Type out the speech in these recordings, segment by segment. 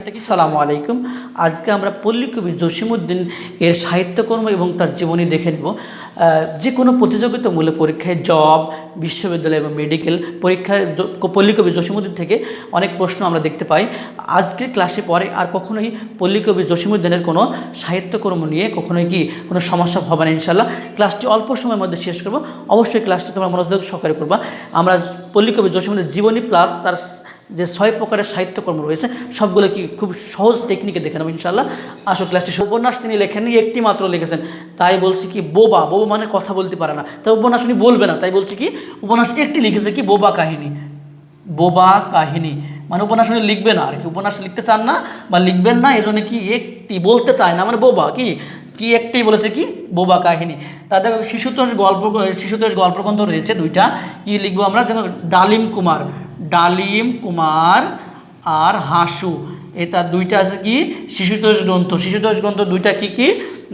সালামু আলাইকুম। আজকে আমরা পল্লী কবি জসিমুদ্দিন এর সাহিত্যকর্ম এবং তার জীবনী দেখে নেব। যে কোনো প্রতিযোগিতামূলক পরীক্ষায় জব, বিশ্ববিদ্যালয় এবং মেডিকেল পরীক্ষায় পল্লী কবি জসিমুদ্দিন থেকে অনেক প্রশ্ন আমরা দেখতে পাই। আজকের ক্লাসে পরে আর কখনোই পল্লী কবি জসিমুদ্দিনের কোনো সাহিত্যকর্ম নিয়ে কখনোই কি কোনো সমস্যা হবে না ইনশাল্লাহ ক্লাসটি অল্প সময়ের মধ্যে শেষ করব। অবশ্যই ক্লাসটি তোমরা মনোযোগ সহকারে করবা আমরা পল্লী কবি জসিমুদ্দিনের জীবনী প্লাস তার যে ছয় প্রকারের সাহিত্যকর্ম রয়েছে, সবগুলো কি খুব সহজ টেকনিকে দেখে নেব ইনশাল্লাহ আসল ক্লাসটি উপন্যাস তিনি লেখেননি একটি মাত্র লিখেছেন। তাই বলছি কি, বোবা বোবা মানে কথা বলতে পারে না। তাই উপন্যাস উনি বলবে না, তাই বলছি কি, উপন্যাস একটি লিখেছে কি, বোবা কাহিনী। বোবা কাহিনী। মানে উপন্যাস উনি লিখবে না, আর কি উপন্যাস লিখতে চান না, বা লিখবেন না এই জন্য কি একটি বলতে চায় না মানে বোবা কি? কি একটাই বলেছে কি, বোবা কাহিনী। তাদের শিশুতোষ গল্প, শিশুতোষ গল্পগ্রন্থ রয়েছে দুইটা, কি লিখব আমরা? দেখো, ডালিম কুমার। ডালিম, কুমার আর হাসু। এ তার দুইটা আছে কি? শিশুতোষ গ্রন্থ। শিশুতোষ গ্রন্থ দুইটা কি কি?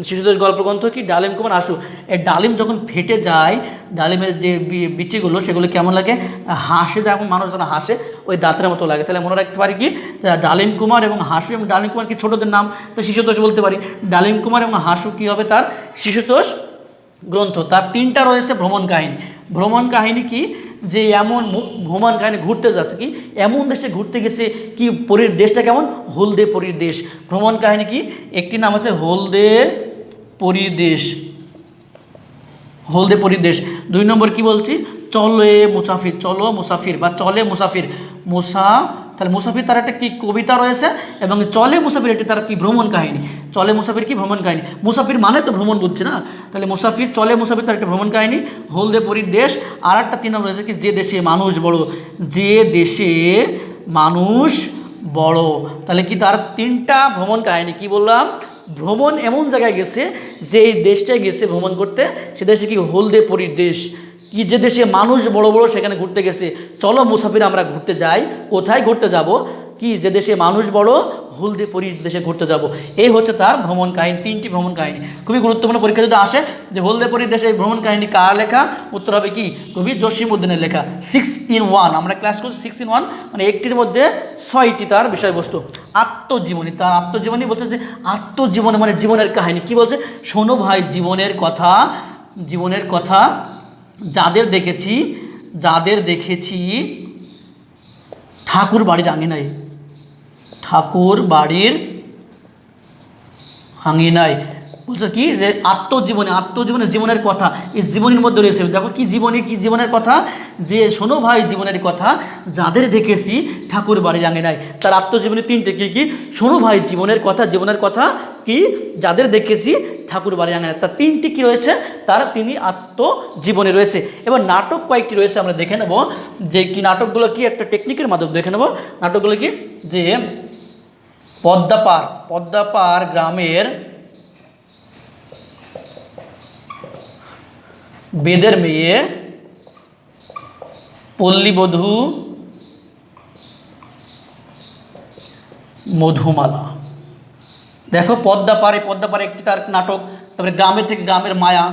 শিশুতোষ গল্পগ্রন্থ কি? ডালিম, কুমার, হাসু। এই ডালিম যখন ফেটে যায়, ডালিমের যে বিচিগুলো, সেগুলো কেমন লাগে? হাসে যেমন মানুষ যেন হাসে, ওই দাঁতের মতো লাগে। তাহলে মনে রাখতে পারি কি? ডালিম, কুমার এবং হাসু এবং ডালিম, কুমার কি ছোটোদের নাম? তো শিশুতোষ বলতে পারি। ডালিম, কুমার এবং হাসু কী হবে তার? শিশুতোষ গ্রন্থ। তার তিনটা রয়েছে ভ্রমণ কাহিনী। ভ্রমণ কাহিনী কি? যে এমন ভ্রমণ কাহিনী ঘুরতে যাচ্ছে কি? এমন দেশে ঘুরতে গেছে কি পরীর দেশটা কেমন? হলদে পরীর দেশ। ভ্রমণ কাহিনী কি? একটি নাম আছে হলদে পরীর দেশ। হলদে পরীর দেশ। দুই নম্বর কি বলছি? চলে মুসাফির, চলো মুসাফির বা চলে মুসাফির। মুসা তাহলে মুসাফির তার একটা কী কবিতা রয়েছে এবং চলে মুসাফির এটি তার কি ভ্রমণ কাহিনী? চলে মুসাফির কি ভ্রমণ কাহিনী? মুসাফির মানে তো ভ্রমণ বুঝছে না? তাহলে মুসাফির, চলে মুসাফির তার একটা ভ্রমণ কাহিনী। হলদে পরির দেশ আর একটা তিন নম্বর রয়েছে কি? যে দেশে মানুষ বড়। যে দেশে মানুষ বড়। তাহলে কি তার তিনটা ভ্রমণ কাহিনী? কি বললাম? ভ্রমণ এমন জায়গায় গেছে যে এই দেশটায় গেছে ভ্রমণ করতে। সে দেশে কি? হলদে পরির দেশ। কি যে দেশে মানুষ বড় বড় সেখানে ঘুরতে গেছে, চলো মুসাফির, আমরা ঘুরতে যাই। কোথায় ঘুরতে যাব? কি যে দেশে মানুষ বড়, হলদে পরির দেশে ঘুরতে যাব। এই হচ্ছে তার ভ্রমণ কাহিনী, তিনটি ভ্রমণ কাহিনী। খুবই গুরুত্বপূর্ণ পরীক্ষা যদি আসে, যে হলদে পরির দেশে ভ্রমণ কাহিনী কার লেখা? উত্তর হবে কি? কবি জসিম উদ্দিনের লেখা সিক্স ইন ওয়ান আমরা ক্লাস করছি সিক্স ইন ওয়ান মানে একটির মধ্যে ছয়টি তার বিষয়বস্তু। আত্মজীবনী, তার আত্মজীবনী বলছে যে আত্মজীবনী মানে জীবনের কাহিনী। কি বলছে? শোনো ভাই, জীবনের কথা জীবনের কথা যাদের দেখেছি যাদের দেখেছি ঠাকুর বাড়ির আঙিনায়। ঠাকুর বাড়ির আঙিনায়। বলছে কি? যে আত্মজীবনী, আত্মজীবনের জীবনের কথা, এই জীবনের মধ্যে রয়েছে। দেখো কি জীবনী, কি জীবনের কথা? যে শোনো ভাই, জীবনের কথা, যাদের দেখেছি ঠাকুর বাড়ির আঙিনায় তার আত্মজীবনী তিনটে কি কি? শোনো ভাই, জীবনের কথা জীবনের কথা, কি? যাদের দেখেছি ঠাকুর বাড়ির আঙিনায় তার তিনটি কি রয়েছে? তার তিনি আত্মজীবনী রয়েছে। এবার নাটক কয়েকটি রয়েছে, আমরা দেখে নেব। যে কি নাটকগুলো কি? একটা টেকনিকের মাধ্যমে দেখে নেব। নাটকগুলো কি? যে পদ্মাপার পদ্মাপার গ্রামের বেদের মেয়ে, পল্লীবধূ, মধুমালা। দেখো পদ্মা পারে পদ্মা পারে একটি তার নাটক, তারপরে গ্রামে থেকে গ্রামের মায়া।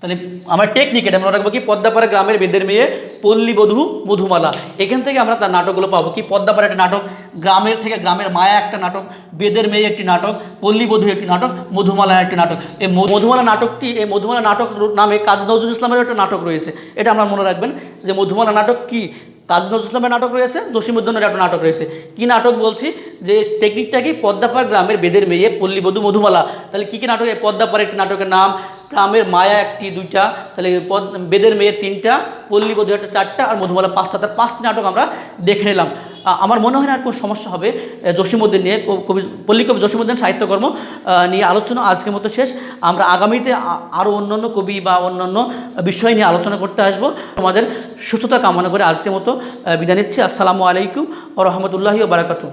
তাহলে আমার টেকনিক এটা, মনে রাখব কি, পদ্মাপাড়া গ্রামের বেদের মেয়ে পল্লীবধূ মধুমালা। এখান থেকে আমরা তার নাটকগুলো পাবো কি, পদ্মাপাড়া একটা নাটক, গ্রামের থেকে গ্রামের মায়া একটা নাটক, বেদের মেয়ে একটি নাটক, পল্লীবধূ একটি নাটক, মধুমালা একটি নাটক। এই মধুমালা নাটকটি এই মধুমালা নাটক নামে কাজী নজরুল ইসলামের একটা নাটক রয়েছে। এটা আমরা মনে রাখবেন যে মধুমালা নাটক কি? কাজী ইসলামের নাটক রয়েছে জসিমুদ্দিনের একটা নাটক রয়েছে। কী নাটক বলছি? যে টেকনিকটা কি? পদ্মাপাড় গ্রামের বেদের মেয়ে পল্লীবধূ মধুমালা। তাহলে কী কী নাটক পদ্মাপার একটি নাটকের নাম, গ্রামের মায়া একটি, দুইটা। তাহলে বেদের মেয়ে তিনটা পল্লীবধূ একটা চারটা, আর মধুমালা পাঁচটা। তার পাঁচটি নাটক আমরা দেখে নিলাম। আমার মনে হয় না আর কোনো সমস্যা হবে। জসীমুদ্দিন নিয়ে কবি পল্লী কবি সাহিত্যকর্ম নিয়ে আলোচনা আজকের মতো শেষ। আমরা আগামীতে আরও অন্যান্য কবি বা অন্যান্য বিষয় নিয়ে আলোচনা করতে আসব। আমাদের সুস্থতা কামনা করে আজকের মতো বিদায় নিচ্ছি। আসসালামু আলাইকুম ও রহমতুল্লাহি ও বারাকাতু